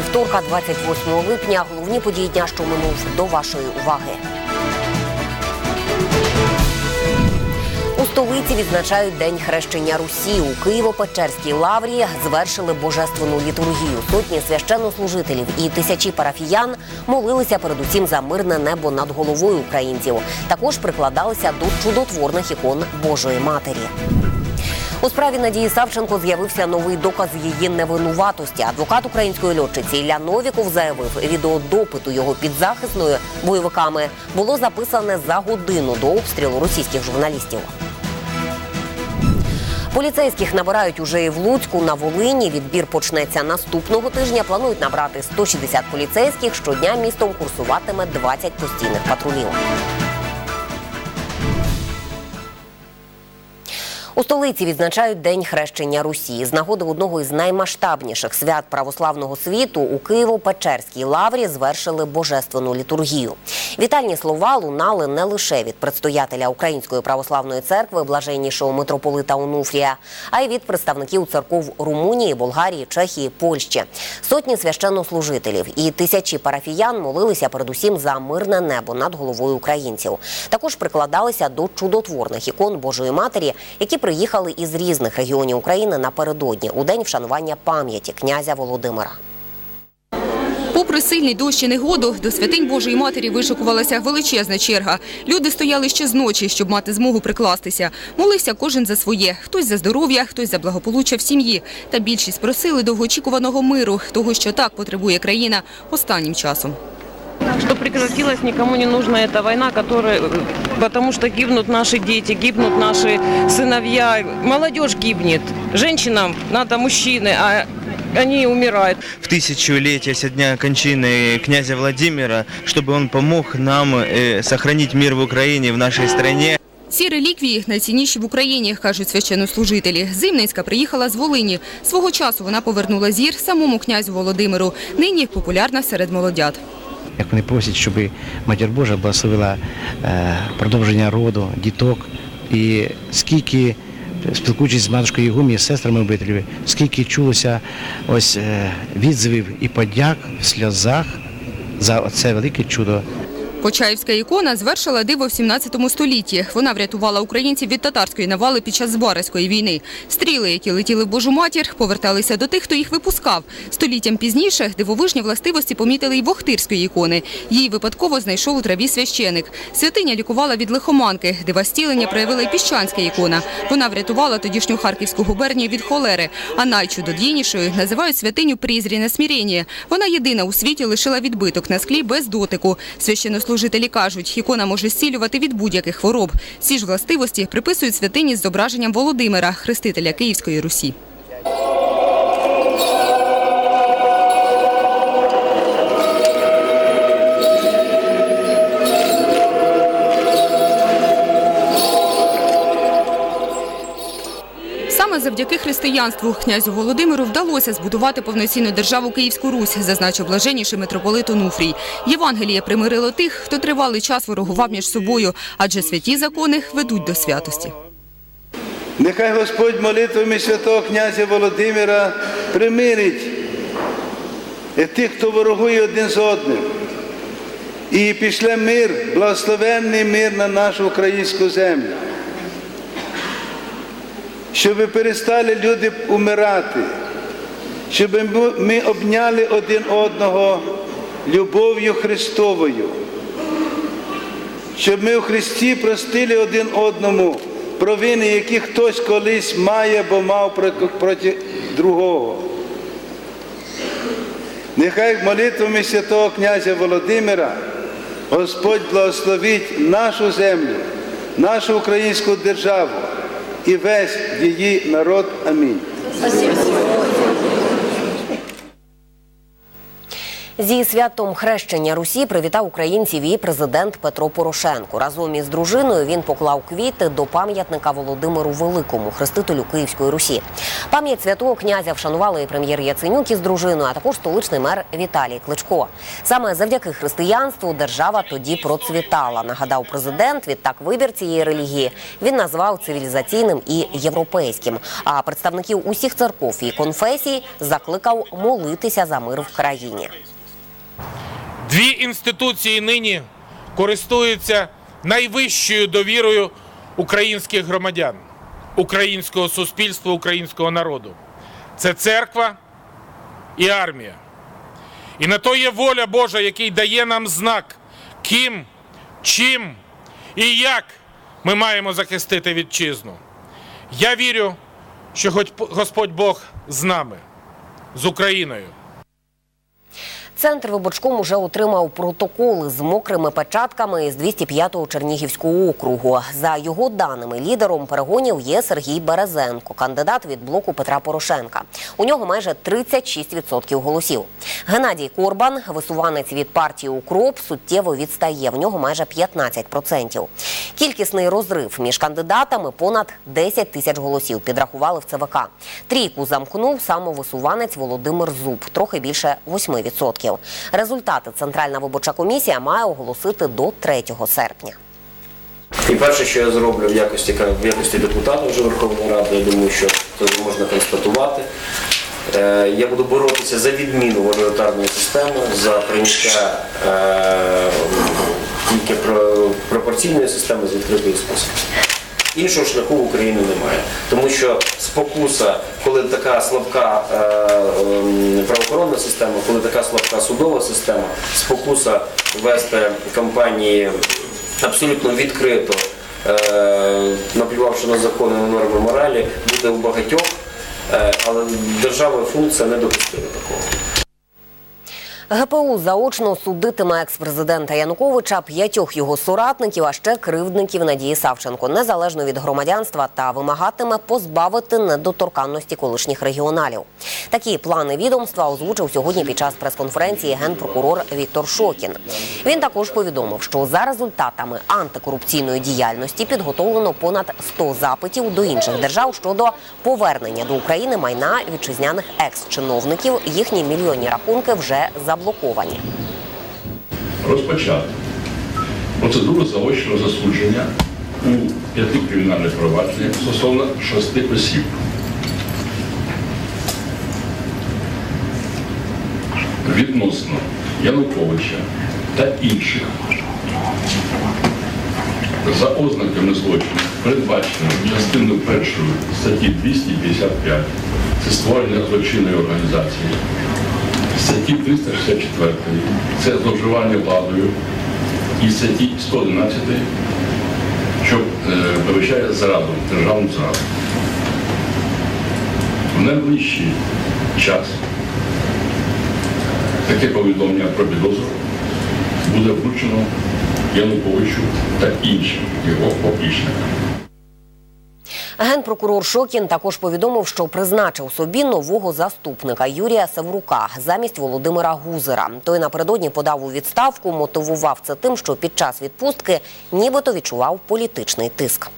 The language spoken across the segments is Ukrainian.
вівторка, 28 липня. Головні події дня, що минув до вашої уваги. У столиці відзначають День хрещення Русі. У Києво-Печерській лаврі звершили божественну літургію. Сотні священнослужителів і тисячі парафіян молилися передусім за мирне небо над головою українців. Також прикладалися до чудотворних ікон Божої Матері. У справі Надії Савченко з'явився новий доказ її невинуватості. Адвокат української льотчиці Ілля Новіков заявив, відеодопиту його підзахисною бойовиками було записане за годину до обстрілу російських журналістів. Поліцейських набирають уже і в Луцьку на Волині. Відбір почнеться наступного тижня. Планують набрати 160 поліцейських. Щодня містом курсуватиме 20 постійних патрулів. У столиці відзначають День хрещення Русі. З нагоди одного із наймасштабніших свят православного світу у Києво-Печерській лаврі звершили божественну літургію. Вітальні слова лунали не лише від предстоятеля Української православної церкви, блаженнішого митрополита Онуфрія, а й від представників церков Румунії, Болгарії, Чехії, Польщі. Сотні священнослужителів і тисячі парафіян молилися передусім за мирне небо над головою українців. Також прикладалися до чудотворних ікон Божої Матері, які приїхали із різних регіонів України напередодні у день вшанування пам'яті князя Володимира. Попри сильний дощ і негоду, до святинь Божої Матері вишикувалася величезна черга. Люди стояли ще з ночі, щоб мати змогу прикластися. Молився кожен за своє. Хтось за здоров'я, хтось за благополуччя в сім'ї. Та більшість просили довгоочікуваного миру, того, що так потребує країна останнім часом Что прекратилась никому не нужна эта война, которая, потому что гибнут наши дети, гибнут наши сыновья, молодежь гибнет. Женщинам надо мужчины, а они умирают. в тысячелетие со дня кончины князя Владимира, чтобы он помог нам э, сохранить мир в Украине, в нашей стране. Ці реліквії найцінніші в Україні, кажуть священнослужителі. Зимницька приїхала з Волині. Свого часу вона повернула зір самому князю Володимиру. Нині популярна серед молодят. як вони просять, щоб Матір Божа благословила е, продовження роду, діток. І скільки, спілкуючись з матушкою Єгумі, сестрами обителів, скільки чулося ось е, відзивів і подяк в сльозах за це велике чудо. Почаївська ікона звершила диво в 17 столітті. Вона врятувала українців від татарської навали під час Збаразької війни. Стріли, які летіли в Божу матір, поверталися до тих, хто їх випускав. Століттям пізніше дивовижні властивості помітили й в Охтирської ікони. Її випадково знайшов у траві священик. Святиня лікувала від лихоманки. Дива зцілення проявила й піщанська ікона. Вона врятувала тодішню Харківську губернію від холери. А найчудодійнішою називають святиню Прізріне смирення. Вона єдина у світі лишила відбиток на склі без дотику. Священнослужителі кажуть, ікона може зцілювати від будь-яких хвороб. Ці ж властивості приписують святині з зображенням Володимира, хрестителя Київської Русі. Завдяки християнству князю Володимиру вдалося збудувати повноцінну державу Київську Русь, зазначив блаженніший митрополит Онуфрій. Євангеліє примирило тих, хто тривалий час ворогував між собою, адже святі закони ведуть до святості. Нехай Господь молитвами святого князя Володимира примирить і тих, хто ворогує один з одним. І пішле мир, благословенний мир на нашу українську землю. Щоб перестали люди умирати, щоб ми- обняли один одного любов'ю Христовою, щоб ми у Христі простили один одному провини, які хтось колись має або мав проти другого. Нехай молитвами святого князя Володимира Господь благословить нашу землю, нашу українську державу і весь її народ. Амінь. Зі святом хрещення Русі привітав українців і президент Петро Порошенко. Разом із дружиною він поклав квіти до пам'ятника Володимиру Великому, хрестителю Київської Русі. Пам'ять святого князя вшанували і прем'єр Яценюк із дружиною, а також столичний мер Віталій Кличко. Саме завдяки християнству держава тоді процвітала. Нагадав президент. Відтак вибір цієї релігії він назвав цивілізаційним і європейським. А представників усіх церков і конфесій закликав молитися за мир в країні. Дві інституції нині користуються найвищою довірою українських громадян, українського суспільства, українського народу. Це церква і армія. І на то є воля Божа, який дає нам знак, ким, чим і як ми маємо захистити вітчизну. Я вірю, що Господь Бог з нами, з Україною. Центр виборчком уже отримав протоколи з мокрими печатками з 205-го Чернігівського округу. За його даними, лідером перегонів є Сергій Березенко, кандидат від блоку Петра Порошенка. У нього майже 36% голосів. Геннадій Корбан, висуванець від партії Укроп, суттєво відстає. В нього майже 15%. Кількісний розрив між кандидатами понад 10 тисяч голосів. Підрахували в ЦВК. Трійку замкнув самовисуванець Володимир Зуб, трохи більше 8%. Результати Центральна виборча комісія має оголосити до 3 серпня. І перше, що я зроблю в якості в якості депутата вже Верховної Ради, я думаю, що це можна констатувати. Е, Я буду боротися за відміну мажоритарної системи, за прийняття е, тільки пропорційної системи з відкритою списком. Іншого шляху в Україні немає. Тому що спокуса, коли така слабка е, ем, правоохоронна система, коли така слабка судова система, спокуса вести кампанії абсолютно відкрито, е, наплювавши на закони на норми моралі, буде у багатьох, е, але державна функція не допустити такого. ГПУ заочно судитиме екс-президента Януковича, п'ятьох його соратників, а ще кривдників Надії Савченко, незалежно від громадянства, та вимагатиме позбавити недоторканності колишніх регіоналів. Такі плани відомства озвучив сьогодні під час прес-конференції генпрокурор Віктор Шокін. Він також повідомив, що за результатами антикорупційної діяльності підготовлено понад 100 запитів до інших держав щодо повернення до України майна вітчизняних екс-чиновників. Їхні мільйонні рахунки вже заблоковані. розпочати процедуру заочного засудження у п'яти кримінальних провадженнях стосовно шести осіб. Відносно Януковича та інших за ознаками злочину, передбачено частиною першої статті 255 це створення злочинної організації статті 364 це зловживання владою і статті 111, що вивчає зраду, державну зраду. В найближчий час таке повідомлення про підозру буде вручено Януковичу та іншим його поплічникам. Генпрокурор Шокін також повідомив, що призначив собі нового заступника Юрія Саврука замість Володимира Гузера. Той напередодні подав у відставку, мотивував це тим, що під час відпустки нібито відчував політичний тиск.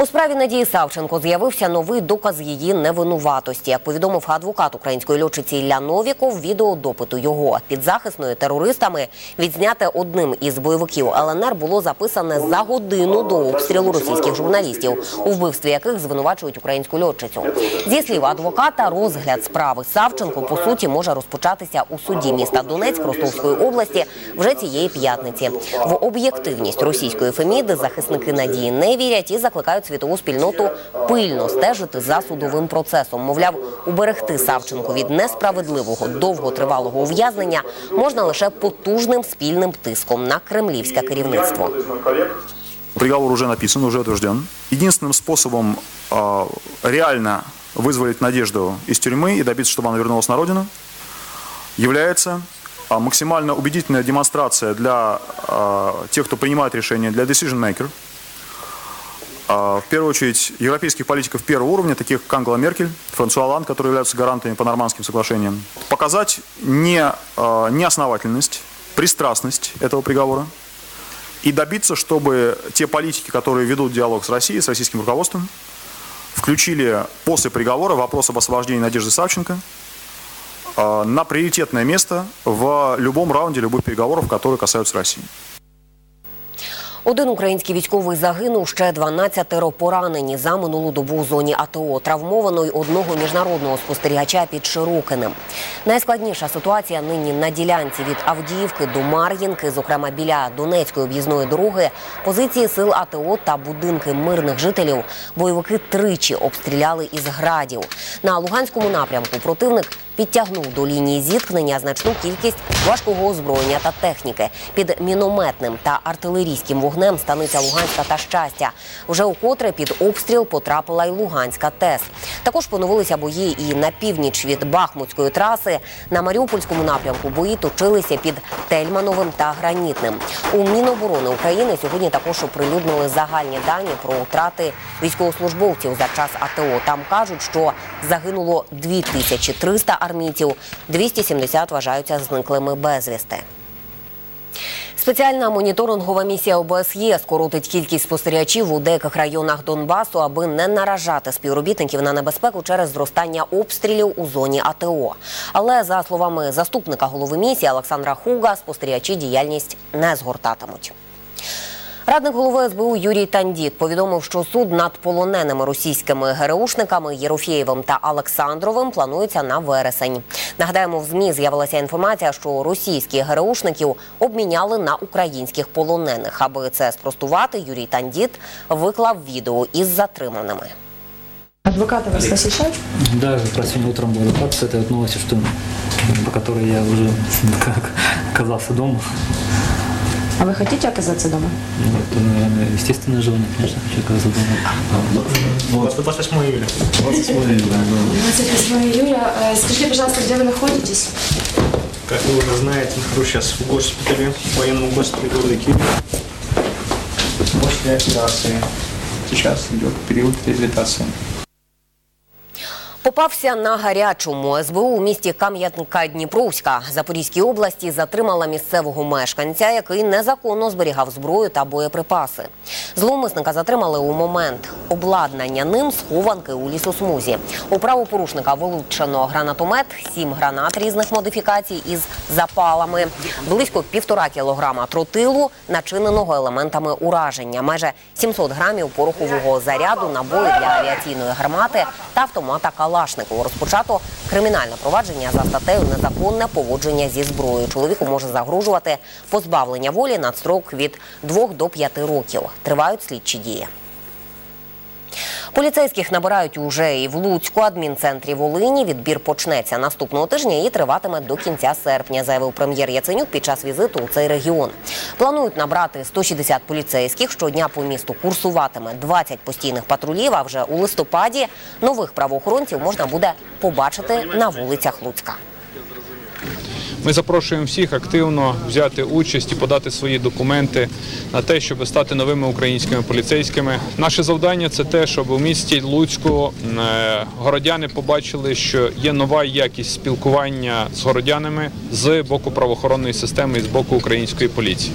У справі Надії Савченко з'явився новий доказ її невинуватості. Як повідомив адвокат української льотчиці Ілля Новіков, відео допиту його підзахисною терористами відзняте одним із бойовиків ЛНР було записане за годину до обстрілу російських журналістів, у вбивстві яких звинувачують українську льотчицю. Зі слів адвоката, розгляд справи Савченко по суті може розпочатися у суді міста Донецьк Ростовської області вже цієї п'ятниці. В об'єктивність російської феміди захисники надії не вірять і закликають світову спільноту пильно стежити за судовим процесом. Мовляв, уберегти Савченко від несправедливого довготривалого ув'язнення можна лише потужним спільним тиском на кремлівське керівництво. Приговор уже написан, уже утвержден. Единственным способом э, реально вызволить надежду из тюрьмы и добиться, чтобы она вернулась на родину, является э, максимально убедительная демонстрация для э, тех, кто принимает решения, для decision maker, а, в первую очередь, европейских политиков первого уровня, таких как Ангела Меркель, Франсуа Оланд, которые являются гарантами по нормандским соглашениям, показать не, а, неосновательность, пристрастность этого приговора и добиться, чтобы те политики, которые ведут диалог с Россией, с российским руководством, включили после приговора вопрос об освобождении Надежды Савченко а, на приоритетное место в любом раунде любых переговоров, которые касаются России. Один український військовий загинув, ще 12 поранені за минулу добу у зоні АТО. Травмовано й одного міжнародного спостерігача під Широкинем. Найскладніша ситуація нині на ділянці від Авдіївки до Мар'їнки, зокрема біля Донецької об'їзної дороги, позиції сил АТО та будинки мирних жителів. Бойовики тричі обстріляли із градів. На Луганському напрямку противник підтягнув до лінії зіткнення значну кількість важкого озброєння та техніки під мінометним та артилерійським вогнем станиця Луганська та щастя. Вже укотре під обстріл потрапила й Луганська ТЕС. Також поновилися бої і на північ від Бахмутської траси. На Маріупольському напрямку бої точилися під Тельмановим та Гранітним. У Міноборони України сьогодні також оприлюднили загальні дані про втрати військовослужбовців за час АТО. Там кажуть, що загинуло 2300 армійців, 270 вважаються зниклими безвісти. Спеціальна моніторингова місія ОБСЄ скоротить кількість спостерігачів у деяких районах Донбасу, аби не наражати співробітників на небезпеку через зростання обстрілів у зоні АТО. Але за словами заступника голови місії Олександра Хуга, спостерігачі діяльність не згортатимуть. Радник голови СБУ Юрій Тандік повідомив, що суд над полоненими російськими ГРУшниками Єрофєєвим та Олександровим планується на вересень. Нагадаємо, в змі з'явилася інформація, що російських ГРУшників обміняли на українських полонених. Аби це спростувати, Юрій Тандіт виклав відео із затриманими. Адвокаты вас посещают? Да, как раз сегодня утром был адвокат с этой вот новостью, что, по которой я уже как оказался дома. А вы хотите оказаться дома? Ну, это, наверное, естественное желание, конечно, хочу оказаться дома. 28 июля. 28 июля, 28 июля. Э, Скажите, пожалуйста, где вы находитесь? Как вы уже знаете, нахожусь сейчас в госпитале, в военном госпитале города Киева. После операции. Сейчас идет период реабилитации. Попався на гарячому. СБУ у місті Кам'янка Дніпровська Запорізькій області затримала місцевого мешканця, який незаконно зберігав зброю та боєприпаси. Зловмисника затримали у момент обладнання ним схованки у лісосмузі. У правопорушника вилучено гранатомет, сім гранат різних модифікацій із запалами, близько півтора кілограма тротилу, начиненого елементами ураження, майже 700 грамів порохового заряду, набої для авіаційної гармати та автомата Калашникову. Розпочато кримінальне провадження за статтею незаконне поводження зі зброєю. Чоловіку може загрожувати позбавлення волі на строк від 2 до 5 років. Тривають слідчі дії. Поліцейських набирають уже і в Луцьку адмінцентрі Волині. Відбір почнеться наступного тижня і триватиме до кінця серпня, заявив прем'єр Яценюк під час візиту у цей регіон. Планують набрати 160 поліцейських. Щодня по місту курсуватиме 20 постійних патрулів. А вже у листопаді нових правоохоронців можна буде побачити на вулицях Луцька. Ми запрошуємо всіх активно взяти участь і подати свої документи на те, щоб стати новими українськими поліцейськими. Наше завдання це те, щоб у місті Луцьку е, городяни побачили, що є нова якість спілкування з городянами з боку правоохоронної системи і з боку української поліції.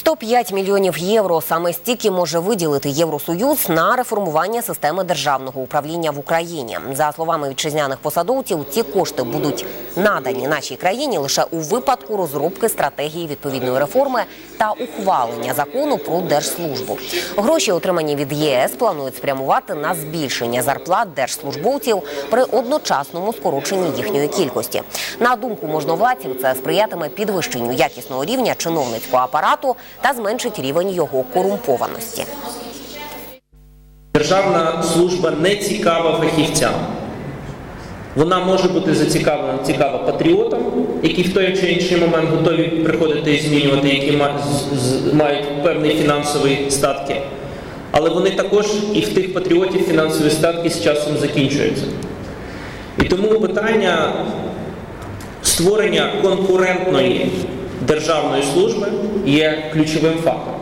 105 мільйонів євро саме стільки може виділити Євросоюз на реформування системи державного управління в Україні. За словами вітчизняних посадовців, ці кошти будуть надані нашій країні лише у випадку розробки стратегії відповідної реформи та ухвалення закону про держслужбу. Гроші, отримані від ЄС, планують спрямувати на збільшення зарплат держслужбовців при одночасному скороченні їхньої кількості. На думку можновладців, це сприятиме підвищенню якісного рівня чиновницького апарату та зменшить рівень його корумпованості. Державна служба не цікава фахівцям. Вона може бути зацікавлена цікава патріотам, які в той чи інший момент готові приходити і змінювати, які мають певні фінансові статки. Але вони також і в тих патріотів фінансові статки з часом закінчуються. І тому питання створення конкурентної державної служби є ключовим фактором.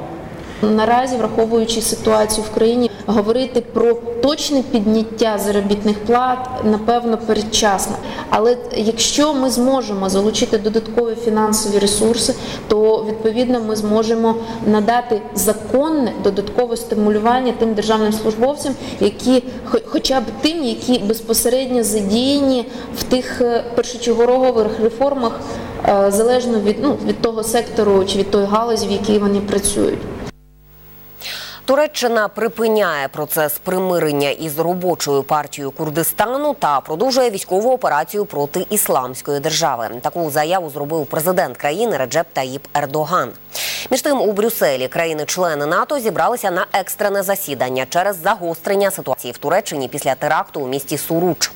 Наразі, враховуючи ситуацію в країні, говорити про точне підняття заробітних плат напевно передчасно. Але якщо ми зможемо залучити додаткові фінансові ресурси, то відповідно ми зможемо надати законне додаткове стимулювання тим державним службовцям, які хоча б тим, які безпосередньо задіяні в тих е, першочергових реформах, залежно від ну від того сектору чи від тої галузі, в якій вони працюють. Туреччина припиняє процес примирення із робочою партією Курдистану та продовжує військову операцію проти ісламської держави. Таку заяву зробив президент країни Реджеп Таїп Ердоган. Між тим, у Брюсселі країни-члени НАТО зібралися на екстрене засідання через загострення ситуації в Туреччині після теракту у місті Суруч.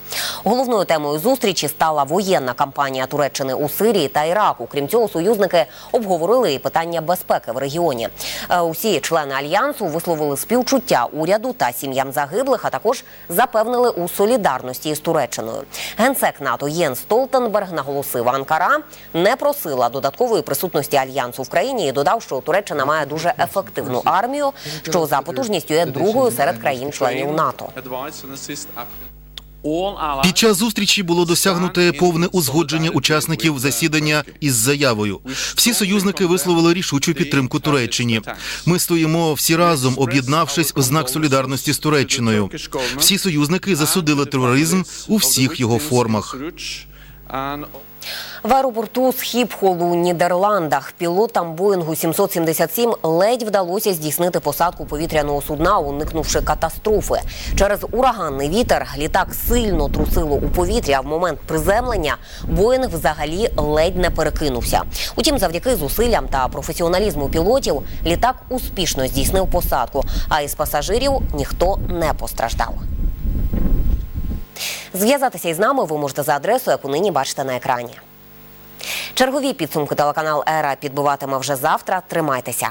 Головною темою зустрічі стала воєнна кампанія Туреччини у Сирії та Іраку. Крім цього, союзники обговорили і питання безпеки в регіоні. Е, Усі члени альянсу висловили співчуття уряду та сім'ям загиблих, а також запевнили у солідарності із Туреччиною. Генсек НАТО Єн Столтенберг наголосив, Анкара не просила додаткової присутності альянсу в країні і додав, що Туреччина має дуже ефективну армію, що за потужністю є другою серед країн-членів НАТО. Під час зустрічі було досягнуте повне узгодження учасників засідання із заявою. Всі союзники висловили рішучу підтримку Туреччині. Ми стоїмо всі разом, об'єднавшись в знак солідарності з Туреччиною. Всі союзники засудили тероризм у всіх його формах. В аеропорту Схіпхол у Нідерландах пілотам Боїнгу 777 ледь вдалося здійснити посадку повітряного судна, уникнувши катастрофи. Через ураганний вітер літак сильно трусило у повітрі. А в момент приземлення Боїнг взагалі ледь не перекинувся. Утім, завдяки зусиллям та професіоналізму пілотів літак успішно здійснив посадку. А із пасажирів ніхто не постраждав. Зв'язатися із нами ви можете за адресою, яку нині бачите на екрані. Чергові підсумки телеканал Ера підбуватиме вже завтра. Тримайтеся.